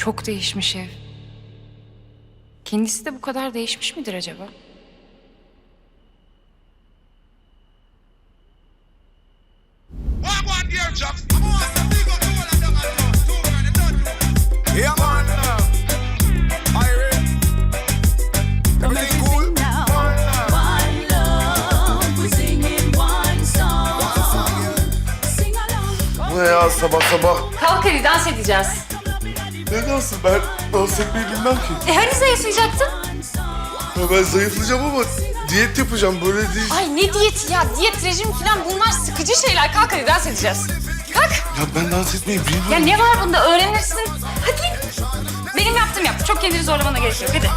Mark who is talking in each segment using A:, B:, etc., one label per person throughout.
A: Çok değişmiş ev. Kendisi de bu kadar değişmiş midir acaba?
B: Yeah, man. Everything cool?
C: Bu ne ya sabah sabah?
A: Kalk hadi dans edeceğiz.
C: Ne dansı ben dans etmeyi bilmem ki.
A: E hani zayıflayacaktın?
C: Ya ben zayıflayacağım ama diyet yapacağım böyle değil.
A: Ay ne diyeti ya? Diyet, rejim falan bunlar sıkıcı şeyler. Kalk hadi dans edeceğiz. Kalk.
C: Ya ben dans etmeyi bilmiyorum.
A: Ya ne var bunda? Öğrenirsin. Hadi. Benim yaptım yap. Çok kendini zorlamana gerek yok. Hadi.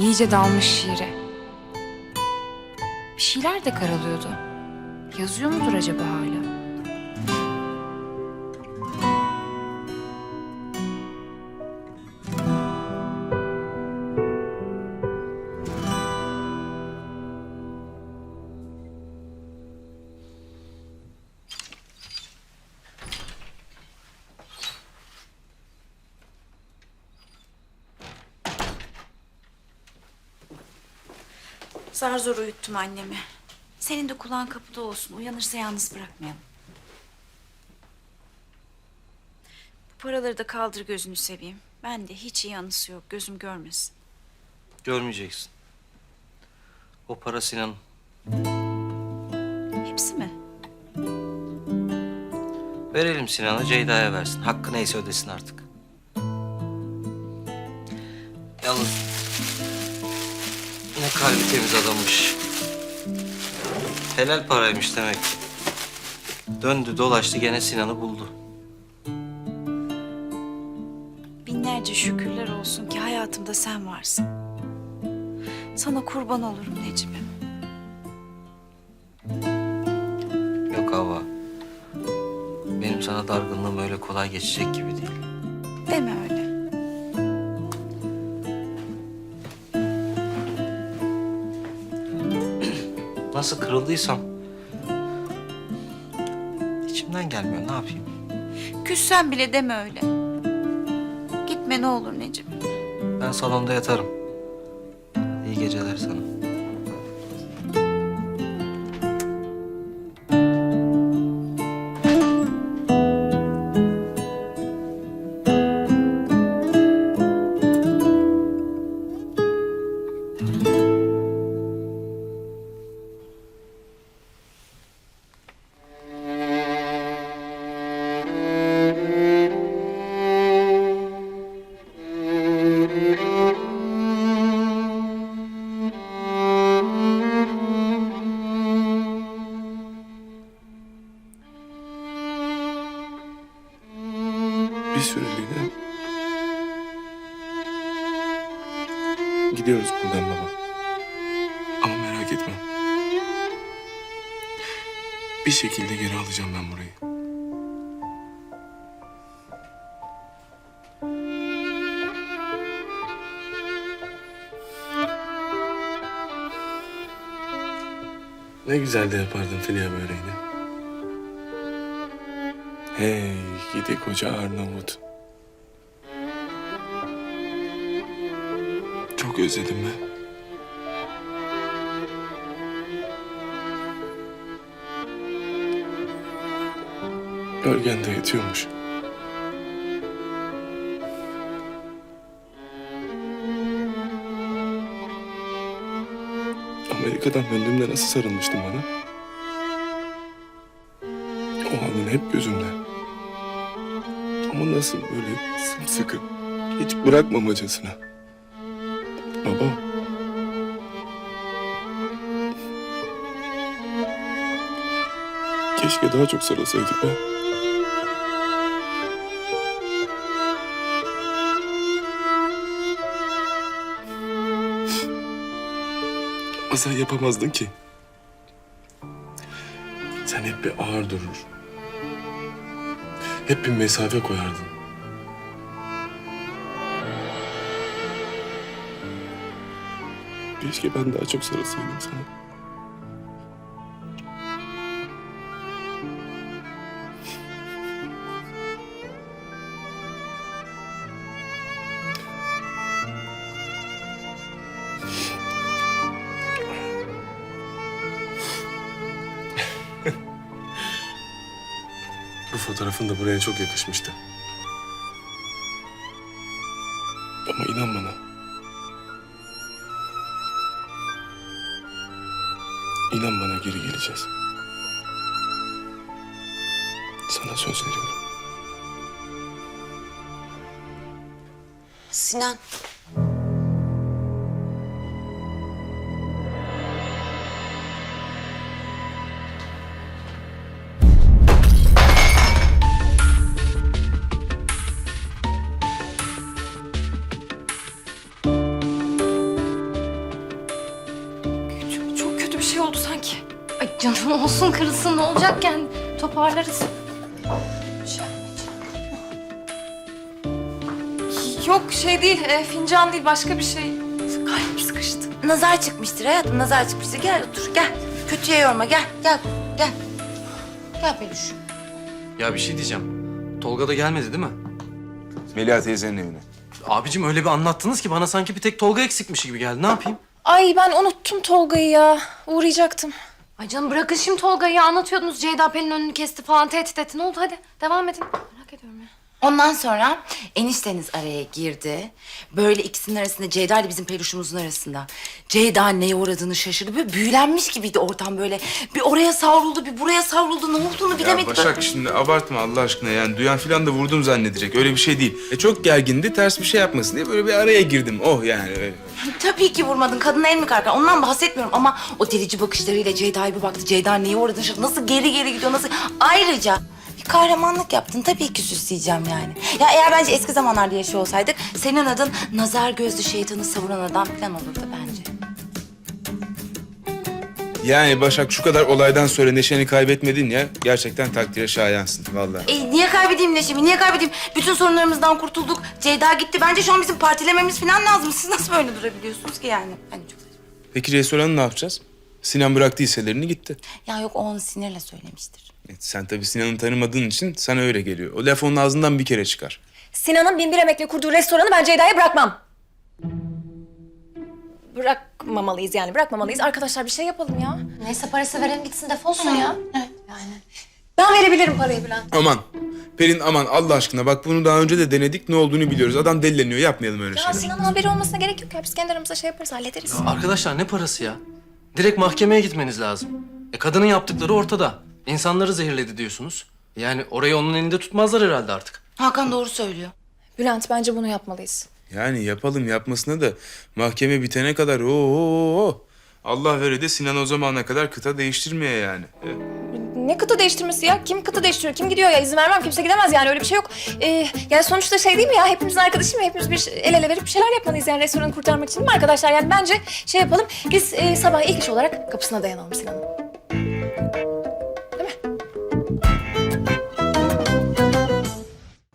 A: İyice dalmış şiire. Bir şeyler de karalıyordu. Yazıyor mudur acaba hala?
D: Zar zor uyuttum annemi. Senin de kulağın kapıda olsun. Uyanırsa yalnız bırakmayalım. Bu paraları da kaldır gözünü seveyim. Ben de hiç iyi anısı yok. Gözüm görmesin.
E: Görmeyeceksin. O para Sinan'ın.
D: Hepsi mi?
E: Verelim Sinan'a Ceyda'ya versin. Hakkı neyse ödesin artık. Kalbi temiz adammış. Helal paraymış demek. Döndü dolaştı gene Sinan'ı buldu.
D: Binlerce şükürler olsun ki hayatımda sen varsın. Sana kurban olurum Necip'im.
E: Yok hava. Benim sana dargınlığım öyle kolay geçecek gibi değil.
D: Deme öyle.
E: Nasıl kırıldıysam içimden gelmiyor ne yapayım?
D: Küssen bile deme öyle. Gitme ne olur Necip.
E: Ben salonda yatarım. İyi geceler sana.
C: Bir süreliğine gidiyoruz buradan baba. Ama merak etme. Bir şekilde geri alacağım ben burayı. Ne güzel de yapardın Filya böreğini. Hey gidi koca Arnavut. Çok özledim ben. Gölgende yatıyormuş. Amerika'dan döndüğümde nasıl sarılmıştın bana? O anın hep gözümde. Ama nasıl böyle sımsıkı,
F: Hiç bırakmamacasına. Baba. Keşke daha çok sarılsaydık be. Ama sen yapamazdın ki. Sen hep bir ağır durur. Hep bir mesafe koyardın. Keşke ben daha çok sarılsaydım sana. Fotoğrafın da buraya çok yakışmıştı. Ama inan bana. İnan bana geri geleceğiz. Sana söz veriyorum.
G: Sinan.
H: Canım olsun kırılsın ne olacak yani toparlarız. Yok şey değil e, fincan değil başka bir şey. Kalbim sıkıştı.
G: Nazar çıkmıştır hayatım, nazar çıkmıştır. Gel otur, gel. Kötüye yorma, gel, gel, gel. Gel Peluş.
I: Ya bir şey diyeceğim. Tolga da gelmedi değil mi?
J: Melia teyzenin evine.
I: Abicim öyle bir anlattınız ki bana sanki bir tek Tolga eksikmiş gibi geldi. Ne yapayım?
K: Ay ben unuttum Tolga'yı ya. Uğrayacaktım.
H: Ay canım bırakın şimdi Tolga'yı anlatıyordunuz. Ceyda Pelin önünü kesti falan tehdit etti. Ne oldu hadi devam edin. Merak ediyorum ya.
G: Ondan sonra enişteniz araya girdi. Böyle ikisinin arasında Ceyda ile bizim peluşumuzun arasında. Ceyda neye uğradığını şaşırdı. Böyle büyülenmiş gibiydi ortam böyle. Bir oraya savruldu, bir buraya savruldu. Ne olduğunu
J: Ya
G: bilemedik.
J: Başak şimdi abartma Allah aşkına yani duyan filan da vurdum zannedecek. Öyle bir şey değil. E çok gergindi ters bir şey yapmasın diye böyle bir araya girdim. Oh yani öyle.
G: Tabii ki vurmadın. Kadına el mi kalkar? Ondan bahsetmiyorum ama o delici bakışlarıyla Ceyda'ya bir baktı. Ceyda neye uğradığını şaşırdı. Nasıl geri geri gidiyor, nasıl... Ayrıca kahramanlık yaptın. Tabii ki süsleyeceğim yani. Ya eğer bence eski zamanlarda yaşıyor olsaydık... ...senin adın nazar gözlü şeytanı savuran adam falan olurdu bence.
J: Yani Başak şu kadar olaydan sonra neşeni kaybetmedin ya. Gerçekten takdire şayansın vallahi.
G: E, niye kaybedeyim Neşemi? Niye kaybedeyim? Bütün sorunlarımızdan kurtulduk. Ceyda gitti. Bence şu an bizim partilememiz falan lazım. Siz nasıl böyle durabiliyorsunuz ki yani? Hani çok.
J: Peki restoranı ne yapacağız? Sinan bıraktı hisselerini gitti.
G: Ya yok o onu sinirle söylemiştir.
J: E, sen tabii Sinan'ı tanımadığın için sana öyle geliyor. O laf onun ağzından bir kere çıkar.
K: Sinan'ın bin bir emekle kurduğu restoranı ben Ceyda'ya bırakmam. Bırakmamalıyız yani bırakmamalıyız. Arkadaşlar bir şey yapalım ya.
H: Neyse parası verelim gitsin defolsun ya.
K: Ben verebilirim parayı Bülent.
J: Aman. Pelin aman Allah aşkına bak bunu daha önce de denedik ne olduğunu biliyoruz. Adam delileniyor yapmayalım öyle
K: Ya
J: şeyler.
K: Sinan'ın haberi olmasına gerek yok ya. Biz kendi aramızda şey yaparız hallederiz.
I: Arkadaşlar ne parası ya? Direkt mahkemeye gitmeniz lazım. E kadının yaptıkları ortada. İnsanları zehirledi diyorsunuz. Yani orayı onun elinde tutmazlar herhalde artık.
G: Hakan doğru söylüyor.
K: Bülent bence bunu yapmalıyız.
J: Yani yapalım yapmasına da mahkeme bitene kadar oo Allah vere de Sinan o zamana kadar kıta değiştirmeye yani. E,
K: Ne kıta değiştirmesi ya? Kim kıta değiştiriyor? Kim gidiyor ya? İzin vermem. Kimse gidemez yani. Öyle bir şey yok. Ee, yani sonuçta şey değil mi ya? Hepimizin arkadaşı mı? Hepimiz bir el ele verip bir şeyler yapmalıyız yani restoranı kurtarmak için değil mi arkadaşlar? Yani bence şey yapalım. Biz e, sabah ilk iş olarak kapısına dayanalım Sinan'ın.